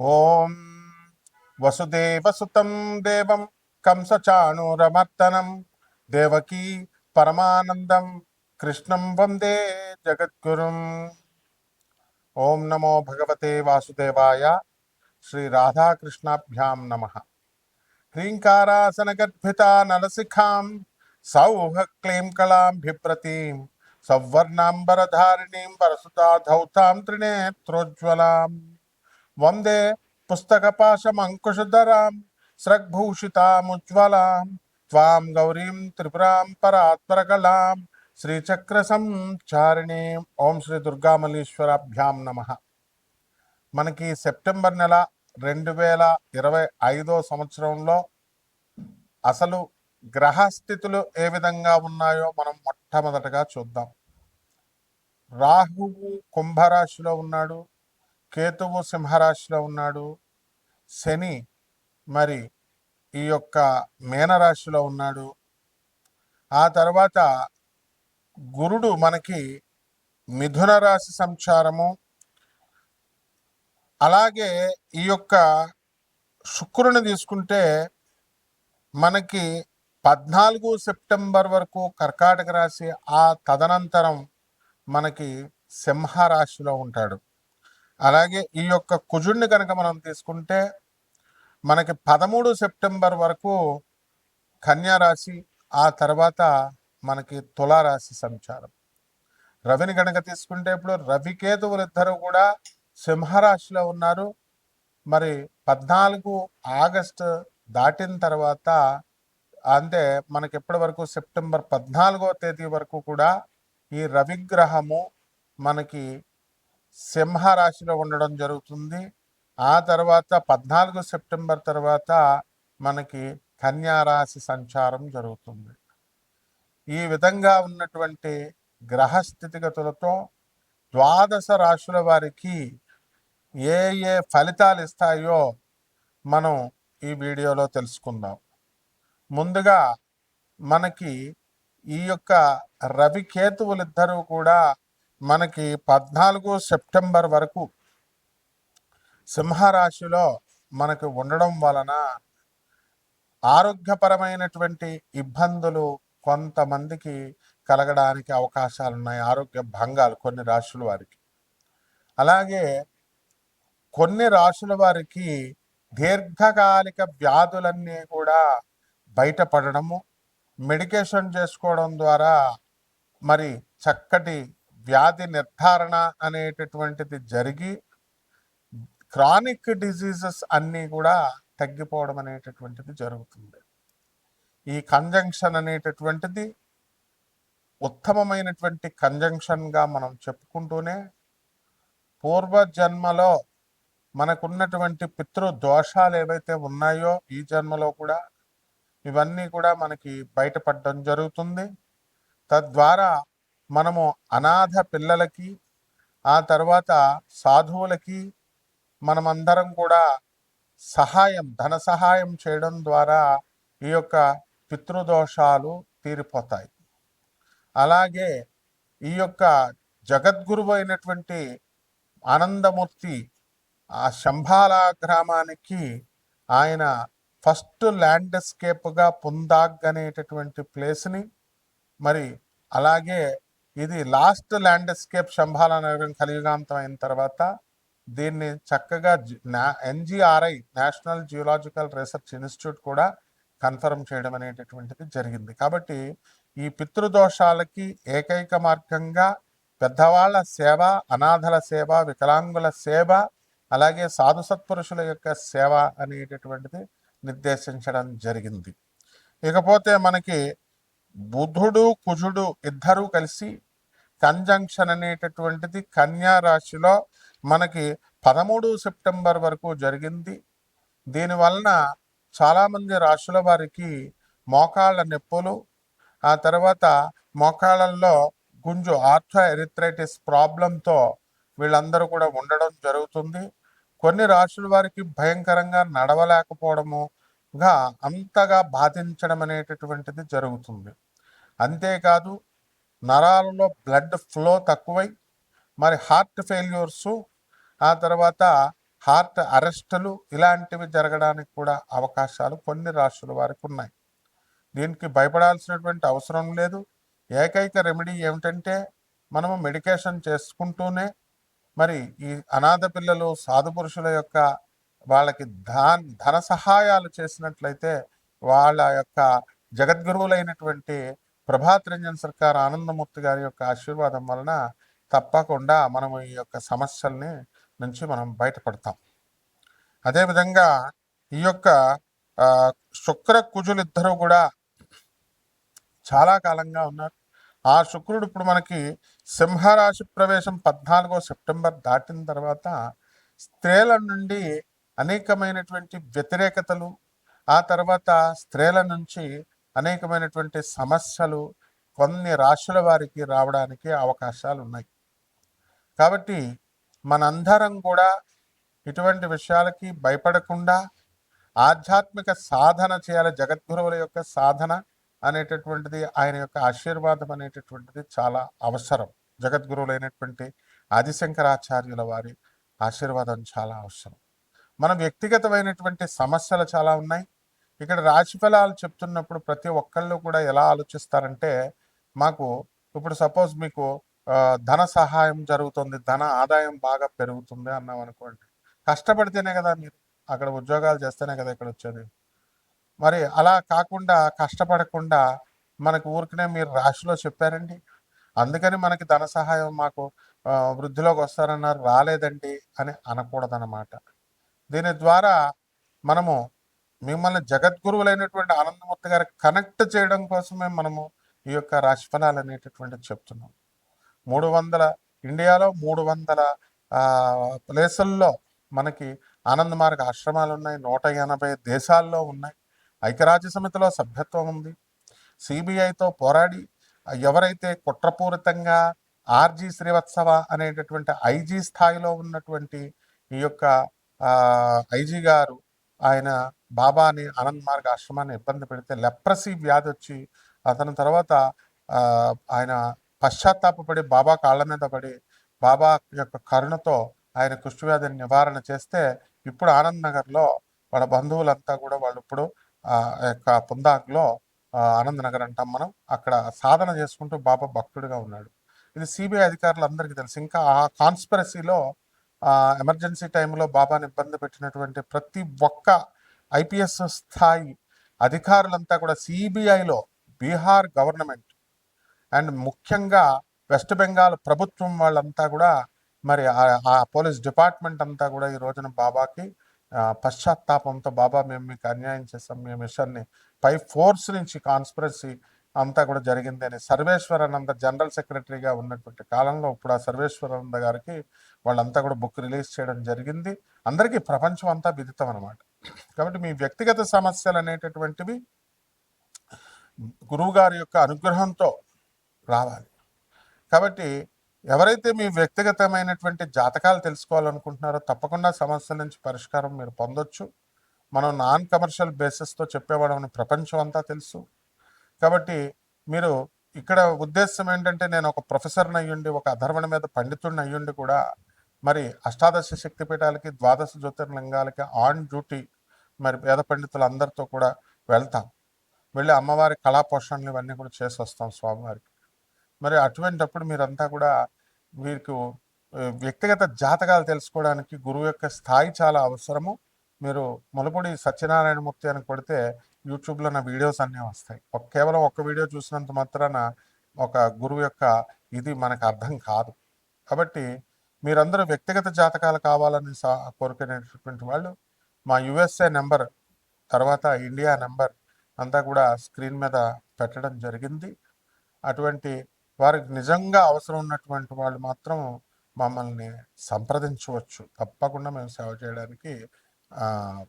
ఓం వసుదేవసుతం దేవం కంసచాణూరమర్దనం. దేవకీ పరమానందం. కృష్ణం వందే జగద్గురుం. ఓం నమో భగవతే వాసుదేవాయ శ్రీ రాధాకృష్ణాభ్యాం నమ. హ్రీంకారాసనగర్భితా నలసిఖాం సౌహ క్లీం కళాం బిభ్రతీం సౌవర్ణాంబరధారిణీం వరసుతా ధౌతాం త్రినేత్రోజ్వలాం. వందే పుస్తకపాశమంకుశధరాం స్రగ్భూషితాముజ్వలాం త్వాం గౌరీం త్రిపురాం పరాత్పరకలాం శ్రీచక్ర సంచారిణీం ఓం శ్రీ దుర్గామలీశ్వరాభ్యాం నమ. మనకి సెప్టెంబర్ నెల రెండు వేల ఇరవై ఐదో సంవత్సరంలో అసలు గ్రహస్థితులు ఏ విధంగా ఉన్నాయో మనం మొట్టమొదటగా చూద్దాం. రాహువు కుంభరాశిలో ఉన్నాడు. కేతువు సింహరాశిలో ఉన్నాడు. శని మరి ఈ యొక్క మీనరాశిలో ఉన్నాడు. ఆ తర్వాత గురుడు మనకి మిథున రాశి సంచారము. అలాగే ఈ యొక్క శుక్రుని తీసుకుంటే మనకి పద్నాలుగు సెప్టెంబర్ వరకు కర్కాటక రాశి ఆ తదనంతరం మనకి సింహ రాశిలో ఉంటాడు. అలాగే ఈ యొక్క కుజుడిని కనుక మనం తీసుకుంటే మనకి పదమూడు సెప్టెంబర్ వరకు కన్యా రాశి ఆ తర్వాత మనకి తులారాశి సంచారం. రవిని కనుక తీసుకుంటే ఇప్పుడు రవికేతువులు ఇద్దరు కూడా సింహరాశిలో ఉన్నారు. మరి పద్నాలుగు ఆగస్టు దాటిన తర్వాత అంటే మనకి ఎప్పటి వరకు సెప్టెంబర్ పద్నాలుగో తేదీ వరకు కూడా ఈ రవిగ్రహము మనకి సింహ రాశిలో ఉండడం జరుగుతుంది. ఆ తర్వాత పద్నాలుగు సెప్టెంబర్ తర్వాత మనకి కన్యారాశి సంచారం జరుగుతుంది. ఈ విధంగా ఉన్నటువంటి గ్రహ స్థితిగతులతో ద్వాదశ రాశుల వారికి ఏ ఏ ఫలితాలు ఇస్తాయో మనం ఈ వీడియోలో తెలుసుకుందాం. ముందుగా మనకి ఈ యొక్క రవికేతువులిద్దరూ కూడా మనకి పద్నాలుగు సెప్టెంబర్ వరకు సింహరాశిలో మనకు ఉండడం వలన ఆరోగ్యపరమైనటువంటి ఇబ్బందులు కొంతమందికి కలగడానికి అవకాశాలు ఉన్నాయి ఆరోగ్య భంగాలు కొన్ని రాశుల వారికి. అలాగే కొన్ని రాశుల వారికి దీర్ఘకాలిక వ్యాధులన్నీ కూడా బయటపడడము మెడికేషన్ చేసుకోవడం ద్వారా మరి చక్కటి వ్యాధి నిర్ధారణ అనేటటువంటిది జరిగి క్రానిక్ డిజీజెస్ అన్నీ కూడా తగ్గిపోవడం అనేటటువంటిది జరుగుతుంది. ఈ కంజంక్షన్ అనేటటువంటిది ఉత్తమమైనటువంటి కంజంక్షన్గా మనం చెప్పుకుంటూనే పూర్వజన్మలో మనకున్నటువంటి పితృ దోషాలు ఏవైతే ఉన్నాయో ఈ జన్మలో కూడా ఇవన్నీ కూడా మనకి బయటపడడం జరుగుతుంది. తద్వారా మనము అనాథ పిల్లలకి ఆ తర్వాత సాధువులకి మనమందరం కూడా సహాయం ధన సహాయం చేయడం ద్వారా ఈ యొక్క పితృదోషాలు తీరిపోతాయి. అలాగే ఈ యొక్క జగద్గురువు అయినటువంటి ఆనందమూర్తి ఆ శంభాల గ్రామానికి ఆయన ఫస్ట్ ల్యాండ్స్కేప్గా పుందాగ్ అనేటటువంటి ప్లేస్ని మరి అలాగే ఇది లాస్ట్ ల్యాండ్స్కేప్ శంభాల నగరం కలియుగాంతం అయిన తర్వాత దీన్ని చక్కగా NGRI national geological research institute కూడా కన్ఫర్మ్ చేయడం అనేటటువంటిది జరిగింది. కాబట్టి ఈ పితృదోషాలకి ఏకైక మార్గంగా పెద్దవాళ్ళ సేవ అనాథల సేవ వికలాంగుల సేవ అలాగే సాధు సత్పురుషుల యొక్క సేవ అనేటటువంటిది నిర్దేశించడం జరిగింది. ఇకపోతే మనకి బుధుడు కుజుడు ఇద్దరూ కలిసి కంజంక్షన్ అనేటటువంటిది కన్యా రాశిలో మనకి పదమూడు సెప్టెంబర్ వరకు జరిగింది. దీనివలన చాలామంది రాశుల వారికి మోకాళ్ళ నొప్పులు ఆ తర్వాత మోకాళ్ళల్లో గుంజు ఆర్థో ఎరిథ్రైటిస్ ప్రాబ్లంతో వీళ్ళందరూ కూడా ఉండడం జరుగుతుంది. కొన్ని రాశుల వారికి భయంకరంగా నడవలేకపోవడముగా అంతగా బాధించడం అనేటటువంటిది జరుగుతుంది. అంతేకాదు నరాలలో బ్లడ్ ఫ్లో తక్కువై మరి హార్ట్ ఫెయిల్యూర్సు ఆ తర్వాత హార్ట్ అరెస్టులు ఇలాంటివి జరగడానికి కూడా అవకాశాలు కొన్ని రాష్ట్రాల వారికి ఉన్నాయి. దీనికి భయపడాల్సినటువంటి అవసరం లేదు. ఏకైక రెమెడీ ఏమిటంటే మనము మెడికేషన్ చేసుకుంటూనే మరి ఈ అనాథ పిల్లలు సాధు పురుషుల యొక్క వాళ్ళకి ధాన్ ధన సహాయాలు చేసినట్లయితే వాళ్ళ యొక్క జగద్గురువులైనటువంటి ప్రభాత్ రంజన్ సర్కార్ ఆనందమూర్తి గారి యొక్క ఆశీర్వాదం వలన తప్పకుండా మనం ఈ యొక్క సమస్యల్ని నుంచి మనం బయటపడతాం. అదేవిధంగా ఈ యొక్క శుక్ర కుజులు ఇద్దరు కూడా చాలా కాలంగా ఉన్నారు. ఆ శుక్రుడు ఇప్పుడు మనకి సింహరాశి ప్రవేశం పద్నాలుగో సెప్టెంబర్ దాటిన తర్వాత స్త్రీల నుండి అనేకమైనటువంటి వ్యతిరేకతలు ఆ తర్వాత స్త్రీల నుంచి అనేకమైనటువంటి సమస్యలు కొన్ని రాశుల వారికి రావడానికి అవకాశాలు ఉన్నాయి. కాబట్టి మనందరం కూడా ఇటువంటి విషయాలకి భయపడకుండా ఆధ్యాత్మిక సాధన చేయాలి. జగద్గురువుల యొక్క సాధన అనేటటువంటిది ఆయన యొక్క ఆశీర్వాదం అనేటటువంటిది చాలా అవసరం. జగద్గురువులైనటువంటి ఆదిశంకరాచార్యుల వారి ఆశీర్వాదం చాలా అవసరం. మన వ్యక్తిగతమైనటువంటి సమస్యలు చాలా ఉన్నాయి. ఇక్కడ రాశి ఫలాలు చెప్తున్నప్పుడు ప్రతి ఒక్కళ్ళు కూడా ఎలా ఆలోచిస్తారంటే మాకు ఇప్పుడు సపోజ్ మీకు ధన సహాయం జరుగుతుంది ధన ఆదాయం బాగా పెరుగుతుంది అన్నాం అనుకోండి. కష్టపడితేనే కదా మీరు అక్కడ ఉద్యోగాలు చేస్తేనే కదా ఇక్కడ వచ్చేది. మరి అలా కాకుండా కష్టపడకుండా మనకు ఊరికనే మీరు రాశిలో చెప్పారండి? అందుకని మనకి ధన సహాయం మాకు వృద్ధిలోకి వస్తారన్నారు రాలేదండి అని అనకూడదన్నమాట. దీని ద్వారా మనము మిమ్మల్ని జగద్గురువులైనటువంటి ఆనందమూర్తి గారికి కనెక్ట్ చేయడం కోసమే మనము ఈ యొక్క రాశిఫలాలు అనేటటువంటి అనేటటువంటిది చెప్తున్నాం. మూడు వందల ఇండియాలో మూడు వందల ప్లేసుల్లో మనకి ఆనంద మార్గ ఆశ్రమాలు ఉన్నాయి. నూట ఎనభై దేశాల్లో ఉన్నాయి. ఐక్యరాజ్య సమితిలో సభ్యత్వం ఉంది. సిబిఐతో పోరాడి ఎవరైతే కుట్రపూరితంగా ఆర్జీ శ్రీవత్సవ అనేటటువంటి ఐజీ స్థాయిలో ఉన్నటువంటి ఈ యొక్క ఐజీ గారు ఆయన బాబాని ఆనంద్ మార్గ ఆశ్రమాన్ని ఇబ్బంది పెడితే లెప్రసీ వ్యాధి వచ్చి అతని తర్వాత ఆయన పశ్చాత్తాపడి బాబా కాళ్ళ మీద పడి బాబా యొక్క కరుణతో ఆయన కుష్ఠవ్యాధిని నివారణ చేస్తే ఇప్పుడు ఆనంద్ నగర్లో వాళ్ళ బంధువులంతా కూడా వాళ్ళు ఇప్పుడు ఆ యొక్క పుందాక్లో ఆనంద్ నగర్ అంటాం మనం అక్కడ సాధన చేసుకుంటూ బాబా భక్తుడిగా ఉన్నాడు. ఇది సిబిఐ అధికారులందరికీ తెలుసు. ఇంకా ఆ కాన్స్పిరసీలో ఎమర్జెన్సీ టైంలో బాబాని ఇబ్బంది పెట్టినటువంటి ప్రతి ఒక్క ఐపీఎస్ స్థాయి అధికారులంతా కూడా సిబిఐలో బీహార్ గవర్నమెంట్ అండ్ ముఖ్యంగా వెస్ట్ బెంగాల్ ప్రభుత్వం వాళ్ళంతా కూడా మరి ఆ- ఆ పోలీస్ డిపార్ట్మెంట్ అంతా కూడా ఈ రోజున బాబాకి పశ్చాత్తాపంతో బాబా మేము మీకు అన్యాయం చేస్తాం మీ మిషన్ని పై ఫోర్స్ నుంచి కాన్స్పిరసీ అంతా కూడా జరిగింది అని సర్వేశ్వరానంద జనరల్ సెక్రటరీగా ఉన్నటువంటి కాలంలో ఇప్పుడు ఆ సర్వేశ్వరానంద గారికి వాళ్ళంతా కూడా బుక్ రిలీజ్ చేయడం జరిగింది. అందరికీ ప్రపంచం అంతా విదితం అనమాట కాబట్టి మీ వ్యక్తిగత సమస్యలు అనేటటువంటివి గురువుగారి యొక్క అనుగ్రహంతో రావాలి. కాబట్టి ఎవరైతే మీ వ్యక్తిగతమైనటువంటి జాతకాలు తెలుసుకోవాలనుకుంటున్నారో తప్పకుండా సమస్యల నుంచి పరిష్కారం మీరు పొందొచ్చు. మనం నాన్ కమర్షియల్ బేసిస్తో చెప్పేవాడమని ప్రపంచం అంతా తెలుసు. కాబట్టి మీరు ఇక్కడ ఉద్దేశం ఏంటంటే నేను ఒక ప్రొఫెసర్ని అయ్యుండి ఒక అధర్వణ మీద పండితుడిని అయ్యుండి కూడా మరి అష్టాదశ శక్తిపీఠాలకి ద్వాదశ జ్యోతిర్లింగాలకి ఆన్ డ్యూటీ మరి పేద పండితులందరితో కూడా వెళ్తాం. వెళ్ళి అమ్మవారి కళా పోషణలు ఇవన్నీ కూడా చేసి వస్తాం స్వామివారికి. మరి అటువంటప్పుడు మీరంతా కూడా మీకు వ్యక్తిగత జాతకాలు తెలుసుకోవడానికి గురువు యొక్క స్థాయి చాలా అవసరము. మీరు ములపూడి సత్యనారాయణమూర్తి అని కొడితే యూట్యూబ్లో నా వీడియోస్ అన్నీ వస్తాయి. ఒక కేవలం ఒక వీడియో చూసినంత మాత్రాన ఒక గురువు యొక్క ఇది మనకు అర్థం కాదు. కాబట్టి మీరందరూ వ్యక్తిగత జాతకాలు కావాలని సా- కోరుకునేటటువంటి వాళ్ళు మా యుఎస్ఏ నెంబర్ తర్వాత ఇండియా నెంబర్ అంతా కూడా స్క్రీన్ మీద పెట్టడం జరిగింది. అటువంటి వారికి నిజంగా అవసరం ఉన్నటువంటి వాళ్ళు మాత్రం మమ్మల్ని సంప్రదించవచ్చు. తప్పకుండా మేము సేవ చేయడానికి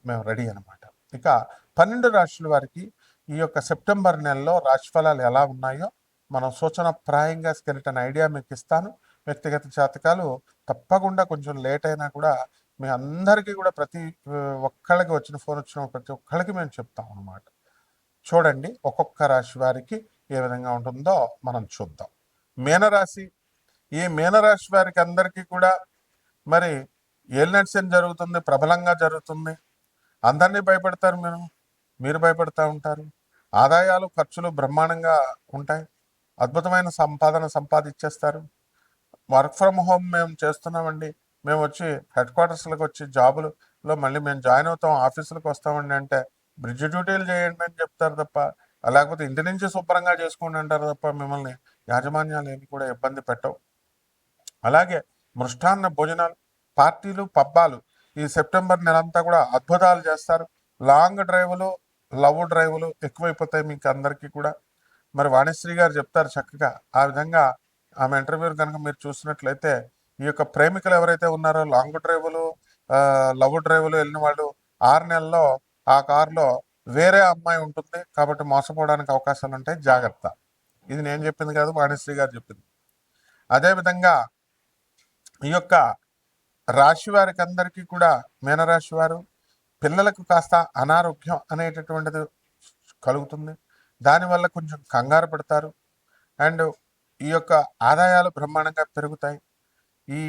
మేము రెడీ అన్నమాట. ఇక పన్నెండు రాశుల వారికి ఈ యొక్క సెప్టెంబర్ నెలలో రాశిఫలాలు ఎలా ఉన్నాయో మనం సూచన ప్రాయంగా స్కెలిటన్ ఐడియా మీకు ఇస్తాను. వ్యక్తిగత జాతకాలు తప్పకుండా కొంచెం లేట్ అయినా కూడా మీ అందరికీ కూడా ప్రతి ఒక్కళ్ళకి వచ్చిన ఫోన్ వచ్చిన ప్రతి ఒక్కళ్ళకి మేము చెప్తాం అన్నమాట. చూడండి ఒక్కొక్క రాశి వారికి ఏ విధంగా ఉంటుందో మనం చూద్దాం. మీనరాశి ఈ మీనరాశి వారికి అందరికీ కూడా మరి ఏలినట్ జరుగుతుంది ప్రబలంగా జరుగుతుంది. అందరినీ భయపెడతారు మీరు. మీరు భయపడతా ఉంటారు. ఆదాయాలు ఖర్చులు బ్రహ్మాండంగా ఉంటాయి. అద్భుతమైన సంపాదన సంపాదించేస్తారు వర్క్ ఫ్రమ్ హోమ్ మేము చేస్తున్నామండి. మేము వచ్చి హెడ్ క్వార్టర్స్లకు వచ్చి జాబులలో మళ్ళీ మేము జాయిన్ అవుతాం ఆఫీసులకు వస్తామండి అంటే బ్రిడ్జ్ డ్యూటీలు చేయండి అని చెప్తారు తప్ప లేకపోతే ఇంటి నుంచి శుభ్రంగా చేసుకోండి అంటారు తప్ప మిమ్మల్ని యాజమాన్యాలు ఏమి కూడా ఇబ్బంది పెట్టవు. అలాగే మృష్టాన్న భోజనాలు పార్టీలు పబ్బాలు ఈ సెప్టెంబర్ నెలంతా కూడా అద్భుతాలు చేస్తారు. లాంగ్ డ్రైవ్లు లవ్ డ్రైవ్లు ఎక్కువైపోతాయి మీకు అందరికీ కూడా. మరి వాణిశ్రీ గారు చెప్తారు చక్కగా ఆ విధంగా ఆమె ఇంటర్వ్యూ కనుక మీరు చూసినట్లయితే ఈ యొక్క ప్రేమికులు ఎవరైతే ఉన్నారో లాంగ్ డ్రైవ్లు లవ్ డ్రైవ్లు వెళ్ళిన వాళ్ళు ఆరు నెలల్లో ఆ కారులో వేరే అమ్మాయి ఉంటుంది కాబట్టి మోసపోవడానికి అవకాశాలు ఉంటాయి జాగ్రత్త. ఇది నేను చెప్పింది కాదు వాణిశ్రీ గారు చెప్పింది. అదేవిధంగా ఈ యొక్క రాశి వారికి అందరికీ కూడా మీనరాశి వారు పిల్లలకు కాస్త అనారోగ్యం అనేటటువంటిది కలుగుతుంది. దానివల్ల కొంచెం కంగారు పడతారు. అండ్ ఈ యొక్క ఆదాయాలు బ్రహ్మాండంగా పెరుగుతాయి. ఈ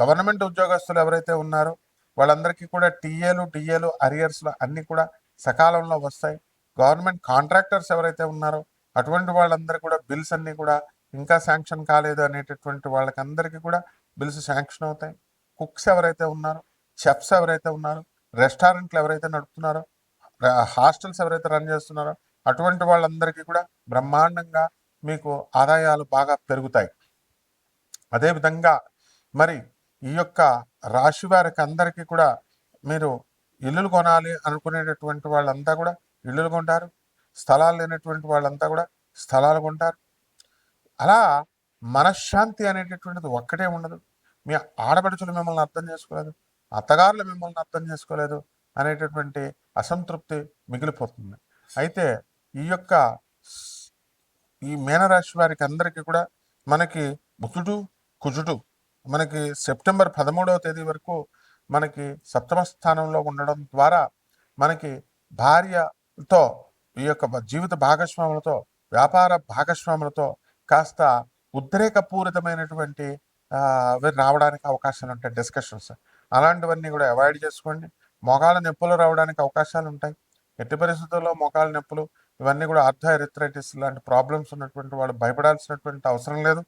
గవర్నమెంట్ ఉద్యోగస్తులు ఎవరైతే ఉన్నారో వాళ్ళందరికీ కూడా టీఏలు డిఏలు అరియర్స్లు అన్నీ కూడా సకాలంలో వస్తాయి. గవర్నమెంట్ కాంట్రాక్టర్స్ ఎవరైతే ఉన్నారో అటువంటి వాళ్ళందరూ కూడా బిల్స్ అన్నీ కూడా ఇంకా శాంక్షన్ కాలేదు అనేటటువంటి వాళ్ళకందరికీ కూడా బిల్స్ శాంక్షన్ అవుతాయి. కుక్స్ ఎవరైతే ఉన్నారో చెఫ్స్ ఎవరైతే ఉన్నారో రెస్టారెంట్లు ఎవరైతే నడుపుతున్నారో హాస్టల్స్ ఎవరైతే రన్ చేస్తున్నారో అటువంటి వాళ్ళందరికీ కూడా బ్రహ్మాండంగా మీకు ఆదాయాలు బాగా పెరుగుతాయి. అదేవిధంగా మరి ఈ యొక్క రాశి వారికి అందరికీ కూడా మీరు ఇల్లులు కొనాలి అనుకునేటటువంటి వాళ్ళంతా కూడా ఇల్లులు కొంటారు. స్థలాలు లేనటువంటి వాళ్ళంతా కూడా స్థలాలు కొంటారు. అలా మనశ్శాంతి అనేటటువంటిది ఒక్కటే ఉండదు. మీ ఆడపడుచులు మిమ్మల్ని అర్థం చేసుకోలేదు అత్తగారులు మిమ్మల్ని అర్థం చేసుకోలేదు అనేటటువంటి అసంతృప్తి మిగిలిపోతుంది. అయితే ఈ యొక్క ఈ మీనరాశి వారికి అందరికీ కూడా మనకి బుధుడు కుజుడు మనకి సెప్టెంబర్ పదమూడవ తేదీ వరకు మనకి సప్తమ స్థానంలో ఉండడం ద్వారా మనకి భార్యతో ఈ యొక్క జీవిత భాగస్వాములతో వ్యాపార భాగస్వాములతో కాస్త ఉద్రేకపూరితమైనటువంటి రావడానికి అవకాశాలు ఉంటాయి డిస్కషన్స్. అలాంటివన్నీ కూడా అవాయిడ్ చేసుకోండి. మొగాల నొప్పులు రావడానికి అవకాశాలు ఉంటాయి. ఎట్టి పరిస్థితుల్లో మొగాల నొప్పులు ఇవన్నీ కూడా ఆర్థోఎరిథ్రైటిస్ లాంటి ప్రాబ్లమ్స్ ఉన్నటువంటి వాళ్ళు భయపడాల్సినటువంటి అవసరం లేదు.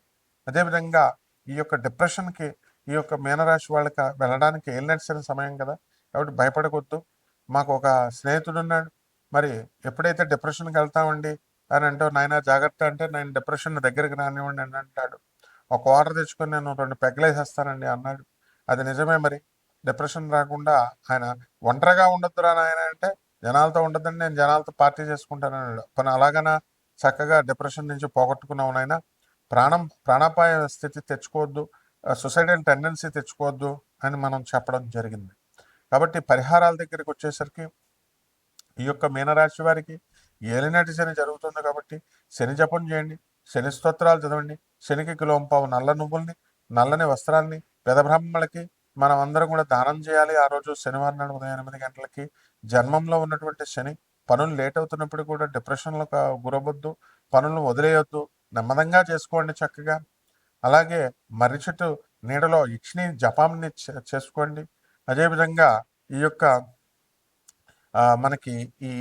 అదేవిధంగా ఈ యొక్క డిప్రెషన్కి ఈ యొక్క మీనరాశి వాళ్ళకి వెళ్ళడానికి ఏలినట్సిన సమయం కదా. కాబట్టి భయపడకూడదు మాకు ఒక స్నేహితుడు ఉన్నాడు. మరి ఎప్పుడైతే డిప్రెషన్కి వెళ్తామండి అని అంటే నాయన జాగ్రత్త అంటే నేను డిప్రెషన్ దగ్గరికి రానివ్వండి అని అంటాడు. ఒక వాటర్ తెచ్చుకొని నేను రెండు పెగ్గలేసేస్తానండి అన్నాడు. అది నిజమే మరి. డిప్రెషన్ రాకుండా ఆయన ఒంటరిగా ఉండొద్దురా నాయన అంటే జనాలతో ఉండదండి నేను జనాలతో పార్టీ చేసుకుంటానన్నాడు పని అలాగనా? చక్కగా డిప్రెషన్ నుంచి పోగొట్టుకున్నావు నాయన. ప్రాణం ప్రాణాపాయ స్థితి తెచ్చుకోవద్దు సొసైడల్ టెండెన్సీ తెచ్చుకోవద్దు అని మనం చెప్పడం జరిగింది. కాబట్టి పరిహారాల దగ్గరికి వచ్చేసరికి ఈ యొక్క మీనరాశి వారికి ఏలినాటి శని జరుగుతుంది కాబట్టి శని జపం చేయండి శని స్తోత్రాలు చదవండి శనికి కిలోంపావు నల్ల నువ్వుల్ని నల్లని వస్త్రాల్ని పెదబ్రాహ్మణులకి మనం అందరం కూడా దానం చేయాలి. ఆ రోజు శనివారం నాడు ఉదయం ఎనిమిది గంటలకి జన్మంలో ఉన్నటువంటి శని పనులు లేట్ అవుతున్నప్పుడు కూడా డిప్రెషన్లో గురవద్దు పనులు వదిలేయొద్దు నెమ్మదంగా చేసుకోండి చక్కగా. అలాగే మర్రి చెట్టు నీడలో ఇచ్చిని జపాన్ని చేసుకోండి. అదేవిధంగా ఈ యొక్క మనకి ఈ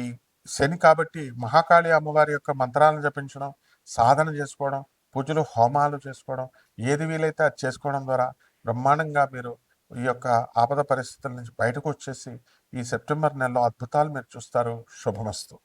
శని కాబట్టి మహాకాళి అమ్మవారి యొక్క మంత్రాలను జపించడం సాధన చేసుకోవడం పూజలు హోమాలు చేసుకోవడం ఏది వీలైతే అది చేసుకోవడం ద్వారా బ్రహ్మాండంగా మీరు ఈ యొక్క ఆపద పరిస్థితుల నుంచి బయటకు వచ్చేసి ఈ సెప్టెంబర్ నెలలో అద్భుతాలు మీరు చూస్తారు. శుభమస్తు.